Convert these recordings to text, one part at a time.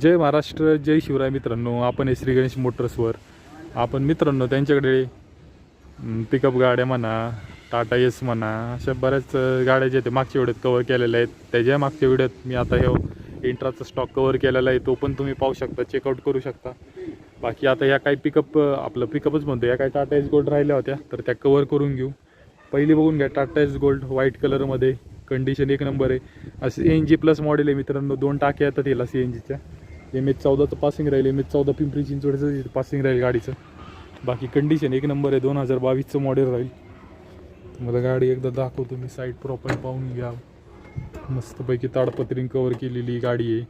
जय महाराष्ट्र जय शिवराय मित्रांनो. आपण हे श्री गणेश मोटर्सवर आपण मित्रांनो त्यांच्याकडे पिकअप गाड्या म्हणा टाटा एस म्हणा अशा बऱ्याच गाड्या ज्या त्या मागच्या व्हिडिओत कवर केलेल्या आहेत. त्याच्या मागच्या व्हिडिओत मी आता हे इंट्राचा स्टॉक कवर केलेला आहे. तो पण तुम्ही पाहू शकता चेकआउट करू शकता. बाकी आता या काही पिकअप आपलं पिकअपच म्हणतो. या काही टाटा एस गोल्ड राहिल्या होत्या तर त्या कवर करून घेऊ. पहिली बघून घ्या टाटा एस गोल्ड व्हाईट कलरमध्ये कंडिशन एक नंबर आहे. असं एन जी प्लस मॉडेल आहे मित्रांनो. दोन टाक्या येतात तिला सी एन जीच्या एम एच चौदाचं पासिंग राहील एम एच चौदा पिंपरी चिंचवडचं पासिंग राहील गाडीचं. बाकी कंडिशन एक नंबर आहे दोन हजार बावीसचं मॉडेल राहील. तुम्हाला गाडी एकदा दाखवतो मी साईड प्रॉपर पाहून घ्या. मस्तपैकी ताडपत्रीन कवर केलेली गाडी आहे.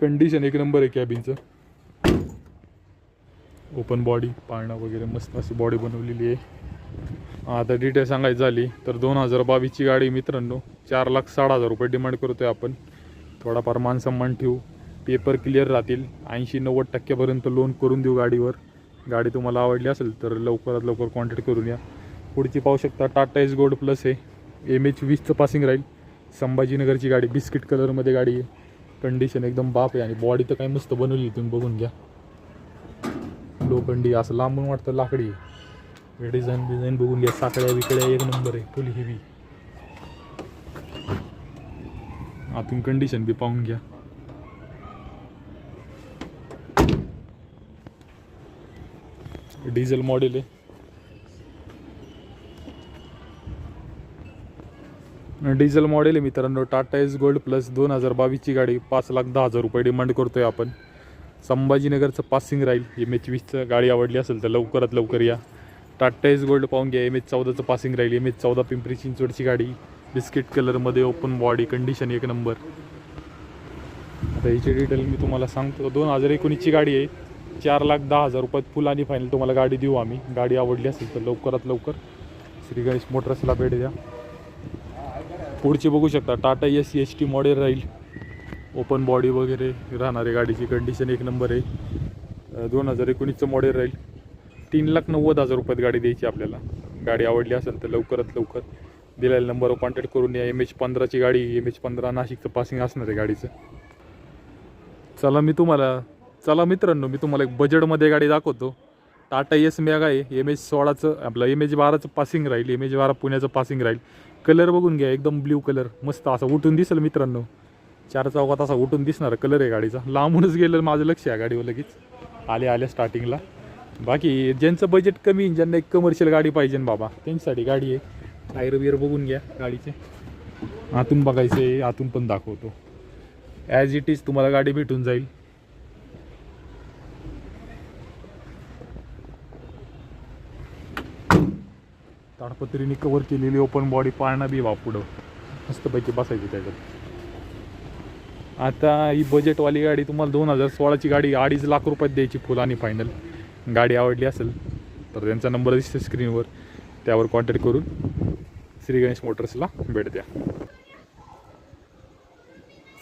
कंडिशन एक नंबर आहे कॅबिनचं ओपन बॉडी पाळणा वगैरे मस्त अशी बॉडी बनवलेली आहे. आता डिटेल सांगायची झाली तर दोन हजार बावीसची गाडी मित्रांनो. चार लाख साठ हजार रुपये डिमांड करतोय आपण. थोडाफार मानसन्मान ठेवू. पेपर क्लिअर राहतील. ऐंशी नव्वद टक्क्यापर्यंत लोन करून देऊ गाडीवर. गाडी तुम्हाला आवडली असेल तर लवकरात लवकर कॉन्टॅक्ट करून या. पुढची पाहू शकता टाटा एस गोल्ड प्लस आहे एम एच वीसचं पासिंग राहील. संभाजीनगरची गाडी बिस्किट कलरमध्ये गाडी आहे. कंडिशन एकदम बाप आहे आणि बॉडी तर काय मस्त बनवली तुम्ही बघून घ्या. लोखंडी असं लांबून वाटतं लाकडी आहे. डिझाईन डिझाईन बघून घ्या. साकड्या विकड्या एक नंबर आहे. फुल हेवी आतून कंडिशन बी पाहून घ्या. डिझेल मॉडेल आहे. डिझेल मॉडेल आहे मित्रांनो टाटा एस गोल्ड प्लस दोन हजार बावीसची गाडी पाच लाख दहा हजार रुपये डिमांड करतोय आपण. संभाजीनगरचं पासिंग राहील एम एच वीसचं गाडी आवडली असेल तर लवकरात लवकर या. टाटा एस गोल्ड पाहून घ्या एम एच चौदाचं पासिंग राहील एम एच चौदा पिंपरी चिंचवडची गाडी. बिस्किट कलरमध्ये ओपन बॉडी कंडिशन एक नंबर. आता याची डिटेल मी तुम्हाला सांगतो. दोन हजार एकोणीसची गाडी आहे. चार लाख दहा हजार रुपयात फुल आणि फायनल तुम्हाला गाडी देऊ आम्ही. गाडी आवडली असेल तर लवकरात लवकर. श्री गणेश मोटर्सला भेट द्या. पुढची बघू शकता. Tata ace C T model राहील. ओपन बॉडी वगैरे राहणार आहे गाडीची कंडिशन एक नंबर आहे. दोन हजार एकोणीसचं मॉडेल राहील. तीन लाख नव्वद हजार रुपयात गाडी द्यायची आपल्याला. गाडी आवडली असेल तर लवकरात लवकर. दिलेल्या नंबरवर कॉन्टॅक्ट करून या एम एच पंधराची गाडी एम एच पंधरा नाशिकचं पासिंग असणार आहे गाडीचं. चला मी तुम्हाला चला मित्रांनो मी तुम्हाला एक बजेटमध्ये गाडी दाखवतो. टाटा एस मेगा आहे एम एच सोळाचं आपलं एम एच बाराचं पासिंग राहील एम एच बारा पुण्याचं पासिंग राहील. कलर बघून घ्या एकदम ब्ल्यू कलर मस्त असा उठून दिसेल मित्रांनो. चार चौकात असा उठून दिसणार कलर आहे गाडीचा. लांबूनच गेलं माझं लक्ष आहे गाडीवर लगेच. आले आल्या स्टार्टिंगला बाकी ज्यांचं बजेट कमी ज्यांना एक कमर्शियल गाडी पाहिजे बाबा त्यांच्यासाठी गाडी आहे. टायर बियर बघून घ्या गाडीचे. आतून बघायचं आहे आतून पण दाखवतो. ॲज इट इज तुम्हाला गाडी भेटून जाईल. ताडपत्रीने कवर केलेली ओपन बॉडी पाळणा बी वापुडं मस्तपैकी बसायची त्याच्यात. आता ही बजेटवाली गाडी तुम्हाला दोन हजार सोळाची गाडी अडीच लाख रुपयात द्यायची फुल आणि फायनल गाडी आवडली असेल तर त्यांचा नंबर दिसतो स्क्रीनवर त्यावर कॉन्टॅक्ट करून श्री गणेश मोटर्सला भेट द्या.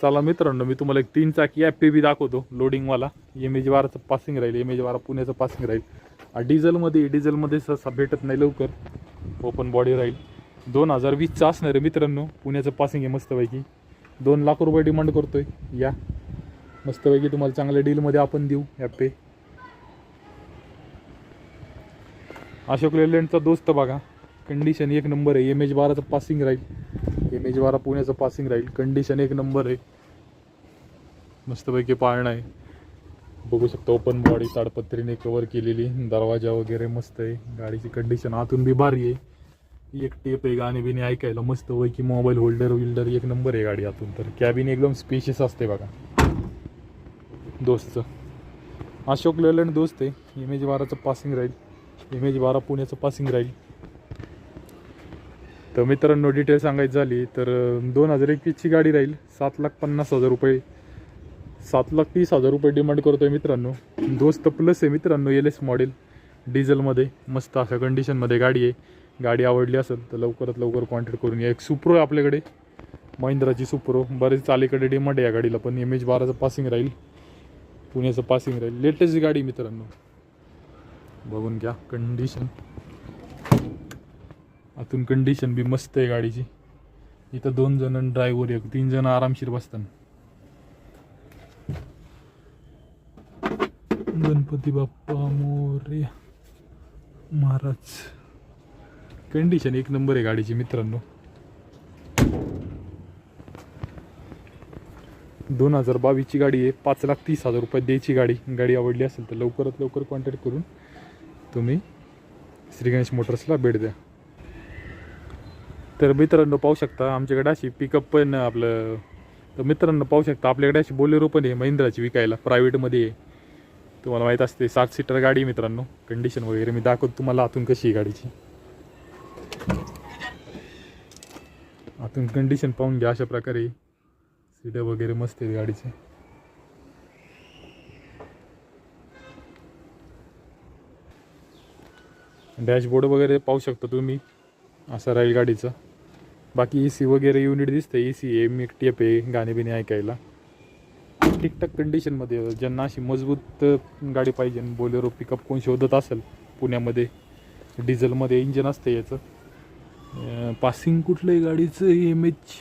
चला मित्रांनो मी तुम्हाला एक तीन चाकी ॲप बी दाखवतो लोडिंगवाला एम एच बाराचं पासिंग राहील एम एच बारा पुण्याचं पासिंग राहील. डिझेलमध्ये डिझेलमध्ये सहसा भेटत नाही लवकर. ओपन बॉडी राहील. दोन हजार वीसचं असणार आहे मित्रांनो पुण्याचं पासिंग आहे मस्तपैकी. दोन लाख रुपये डिमांड करतोय. या. मस्तपैकी तुम्हाला चांगल्या डीलमध्ये आपण देऊ ॲपे अशोक लेलँडचा दोस्त बघा. कंडिशन एक नंबर आहे. एम एच बाराचं पासिंग राहील. एम एच बारा पुण्याचं पासिंग राहील. कंडिशन एक नंबर आहे. मस्तपैकी पाळणं आहे. बघू शकता ओपन बॉडी ताडपत्रीने कवर केलेली. दरवाजा वगैरे मस्त आहे. गाडीची कंडिशन आतून बी भारी आहे. एक टेप आहे गाणे बिने ऐकायला मस्त पैकी मोबाईल होल्डर विल्डर एक नंबर आहे गाडी आतून. तर कॅबिन एकदम स्पेशियस असते बघा. दोस्तचं अशोक लेलँड दोस्त आहे. एम एच बाराचं पासिंग राहील. एम बारा पुण्याचं पासिंग राहील. तर मित्रांनो डिटेल सांगायची झाली तर दोन हजार एकवीसची गाडी राहील. सात लाख पन्नास हजार रुपये. सात लाख तीस हजार रुपये डिमांड करतोय मित्रांनो. दोस्त प्लस आहे मित्रांनो एल एस मॉडेल डिझेलमध्ये मस्त अशा कंडिशनमध्ये गाडी आहे. गाडी आवडली असेल तर लवकरात लवकर कॉन्टॅक्ट करून या. एक सुप्रो आहे आपल्याकडे. महिंद्राची सुप्रो बरेच अलीकडे डिमांड आहे या गाडीला पण एम एच बाराचं पासिंग राहील. पुण्याचं पासिंग राहील. लेटेस्ट गाडी मित्रांनो. बघून घ्या. कंडिशन आतून कंडिशन बी मस्त आहे गाडीची. इथं दोन जण ड्रायव्हर एक. तीन जण आरामशीर बसतात. गणपती बाप्पा मोरे. महाराज. कंडिशन एक नंबर आहे गाडीची मित्रांनो. दोन हजार बावीसची गाडी आहे. पाच लाख तीस हजार रुपयात द्यायची गाडी. गाडी आवडली असेल तर लवकरात लवकर कॉन्टॅक्ट करून तुम्ही. श्री गणेश मोटर्सला भेट द्या. तर मित्रांनो पाहू शकता आमच्याकडे अशी पिकअप पण आपलं तर मित्रांनो पाहू शकता आपल्याकडे अशी बोलेरो पण आहे महिंद्राची विकायला प्रायव्हेटमध्ये आहे. तुम्हाला माहीत असते सात सीटर गाडी आहे मित्रांनो. कंडिशन वगैरे मी दाखवतो तुम्हाला आतून कशी आहे गाडीची. आतून कंडिशन पाहून घ्या अशा प्रकारे. सीटं वगैरे मस्त आहेत गाडीचे. डॅशबोर्ड वगैरे पाहू शकता तुम्ही असा राहील गाडीचं बाकी ए सी वगैरे युनिट दिसतं ए सी आहे मिक टेप आहे गाणे बिणे ऐकायला ठीकठाक कंडिशनमध्ये ज्यांना अशी मजबूत गाडी पाहिजे बोलेरो पिकअप कोण शोधत असेल पुण्यामध्ये डिझेलमध्ये इंजन असतं याचं. पासिंग कुठलंही गाडीचं? एम एच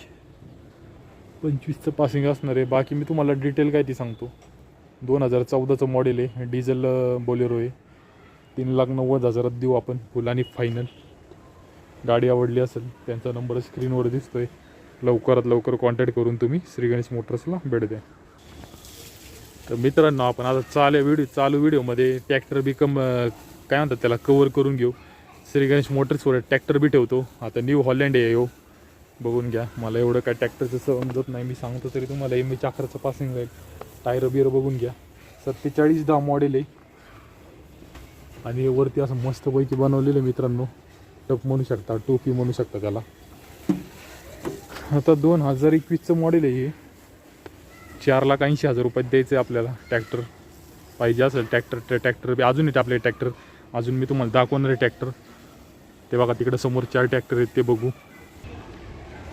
पंचवीसचं पासिंग असणार आहे. बाकी मी तुम्हाला डिटेल काय ती सांगतो. दोन हजार चौदाचं मॉडेल आहे डिझेल बोलेरो आहे. तीन लाख नव्वद हजारात देऊ आपण फुल आणि फायनल गाडी आवडली असेल त्यांचा नंबर स्क्रीनवर दिसतो आहे लवकरात लवकर कॉन्टॅक्ट करून तुम्ही श्री गणेश मोटर्सला भेट द्या. तर मित्रांनो आपण आता चालू व्हिडिओ चालू व्हिडिओमध्ये ट्रॅक्टर बी कम काय म्हणतात त्याला कवर करून घेऊ. श्री गणेश मोटर्सवर ट्रॅक्टर बी ठेवतो. आता न्यू हॉलँड आहे यो बघून घ्या मला एवढं काय ट्रॅक्टरचं समजत नाही. मी सांगतो तरी तुम्हाला एम एच अकराचं पासिंग जाईल टायर बियर बघून घ्या. सत्तेचाळीस दहा मॉडेल आहे. आणि वरती असं मस्तपैकी बनवलेलं मित्रांनो. टप म्हणू शकता टोपी म्हणू शकता त्याला. आता दोन हजार एकवीसचं मॉडेल आहे हे. चार लाख ऐंशी हजार रुपयात द्यायचं आहे आपल्याला ट्रॅक्टर पाहिजे असेल ट्रॅक्टर ट्रॅक्टर बी अजून येते आपले ट्रॅक्टर अजून मी तुम्हाला दाखवणार आहे ट्रॅक्टर ते बघा तिकडे समोर चार ट्रॅक्टर आहेत ते बघू.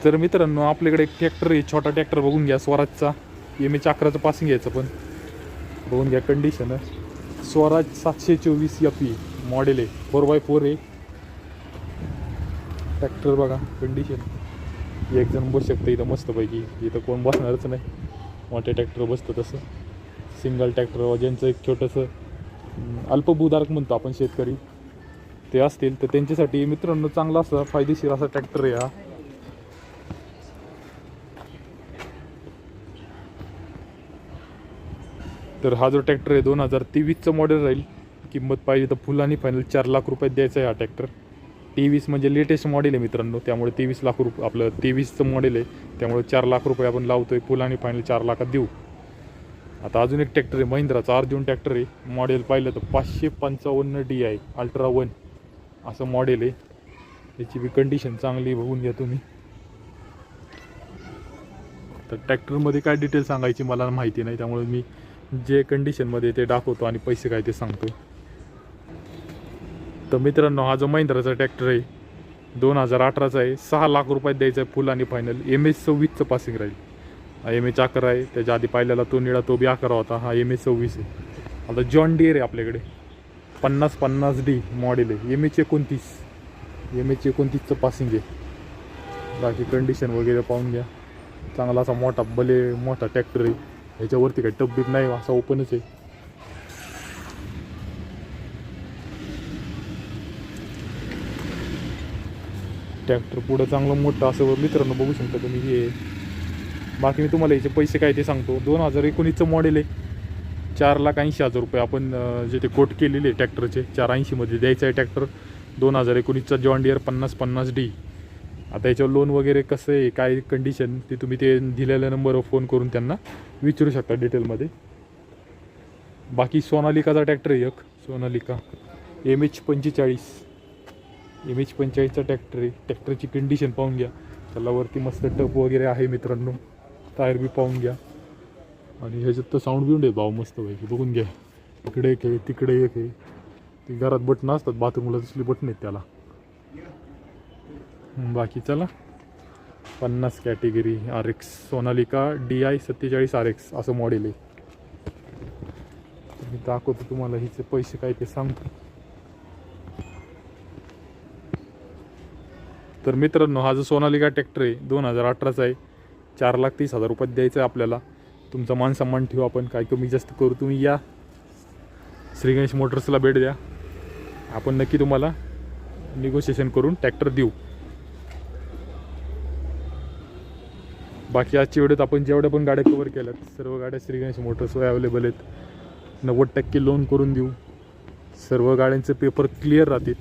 तर मित्रांनो आपल्याकडे एक ट्रॅक्टर आहे छोटा ट्रॅक्टर बघून घ्या स्वराजचा. एम एच अकराचं पासिंग घ्यायचं पण. बघून घ्या कंडिशनर स्वराज सातशे चोवीस एफ ई मॉडेल आहे फोर बाय फोर आहे ट्रॅक्टर बघा कंडिशन एक जण बसू शकतं इथं मस्तपैकी. इथं कोण बसणारच नाही. मोठे ट्रॅक्टर बसतं तसं. सिंगल ट्रॅक्टर ज्यांचं एक छोटंसं अल्पभूधारक म्हणतो आपण शेतकरी. ते असतील. तर त्यांच्यासाठी मित्रांनो चांगला असा फायदेशीर असा ट्रॅक्टर आहे हा. तर हा जो ट्रॅक्टर आहे दोन हजार तेवीसचं मॉडेल राहील. किंमत पाहिजे तर फुल आणि फायनल चार लाख रुपयात द्यायचा आहे हा ट्रॅक्टर. तेवीस म्हणजे लेटेस्ट मॉडेल आहे मित्रांनो. त्यामुळे तेवीस लाख रुपये आपलं तेवीसचं मॉडेल आहे. त्यामुळे चार लाख रुपये आपण लावतोय फुल आणि फायनल चार लाखात देऊ. आता अजून एक ट्रॅक्टर आहे महिंद्राचा अर्जुन ट्रॅक्टर आहे. मॉडेल पाहिलं तर पाचशे पंचावन्न डी आहे अल्ट्रा वन असं मॉडेल आहे. याची बी कंडिशन चांगली बघून घ्या तुम्ही. तर ट्रॅक्टरमध्ये काय डिटेल सांगायची मला माहिती नाही त्यामुळे मी जे कंडिशनमध्ये ते दाखवतो आणि पैसे काय ते सांगतो. तर मित्रांनो हा जो महिंद्राचा ट्रॅक्टर आहे दोन हजार अठराचा आहे सहा लाख रुपयात द्यायचा आहे फुल आणि फायनल एम एस सव्वीसचं पासिंग राहील. हा एम एच अकरा आहे त्याच्या आधी पाहिलेला तो निळा तो बी अकरा होता. हा एम एस सव्वीस आहे. आता जॉन डिअर आहे आपल्याकडे. पन्नास पन्नास डी मॉडेल आहे. एम एच एकोणतीस. एम एच एकोणतीसचं पासिंग आहे. बाकी कंडिशन वगैरे पाहून घ्या. चांगला असा मोठा भले मोठा ट्रॅक्टर आहे. ह्याच्यावरती काही टब्बीत नाही असा ओपनच आहे. ट्रॅक्टर पुढं चांगलं मोठं असं मित्रांनो बघू शकता तुम्ही हे. बाकी मी तुम्हाला याचे पैसे काय ते सांगतो. दोन हजार एकोणीसचं मॉडेल आहे. चार लाख ऐंशी हजार रुपये आपण जे ते कोट केलेले आहे ट्रॅक्टरचे चार ऐंशीमध्ये द्यायचं आहे ट्रॅक्टर दोन हजार एकोणीसचा जॉन डिअर पन्नास पन्नास डी आता याच्यावर लोन वगैरे कसं आहे काय कंडिशन ते तुम्ही ते दिलेल्या नंबरवर फोन करून त्यांना विचारू शकता डिटेलमध्ये बाकी सोनालिकाचा ट्रॅक्टर आहे एक. सोनालिका एम एच पंचेचाळीस. एम एच पंचेचाळीसचा ट्रॅक्टर आहे. ट्रॅक्टरची कंडिशन पाहून घ्या. त्याला वरती मस्त टप वगैरे आहे मित्रांनो. टायर बी पाहून घ्या. आणि ह्याच्यात तर साऊंड बिऊंड आहे भाऊ मस्त पैकी बघून घ्या. इकडे एक आहे तिकडे एक आहे. ती घरात बटणं असतात बाथरूमला तसली बटणं आहेत त्याला. बाकी चला पन्नास category R X Sonalika D I सत्तेचाळीस आर एक्स असं मॉडेल आहे. मी दाखवतो तुम्हाला हिचे पैसे काय ते सांगतो. तर मित्रांनो हा जो सोनालिका ट्रॅक्टर आहे दोन हजार अठराचा आहे. चार लाख तीस हजार रुपयात द्यायचं आहे आपल्याला. तुमचा मान सन्मान ठेवू आपण काय कमी जास्त करू तुम्ही या. श्री गणेश मोटर्सला भेट द्या. आपण नक्की तुम्हाला निगोशिएशन करून ट्रॅक्टर देऊ. बाकी आजच्या व्हिडिओत आपण जेवढ्या पण गाड्या कवर केल्यात सर्व गाड्या श्री गणेश मोटर्सवर अवेलेबल आहेत. नव्वद टक्के लोन करून देऊ. सर्व गाड्यांचे पेपर क्लिअर राहतील.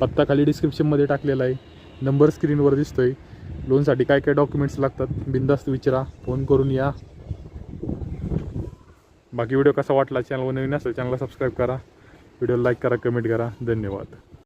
पत्ता खाली डिस्क्रिप्शनमध्ये टाकलेला आहे. नंबर स्क्रीनवर दिसतो आहे लोनसाठी काय काय डॉक्युमेंट्स लागतात बिंदास्त विचारा. फोन करून या. बाकी व्हिडिओ कसा वाटला? चॅनलवर नवीन असेल चॅनलला सबस्क्राईब करा. व्हिडिओ लाईक करा कमेंट करा. धन्यवाद.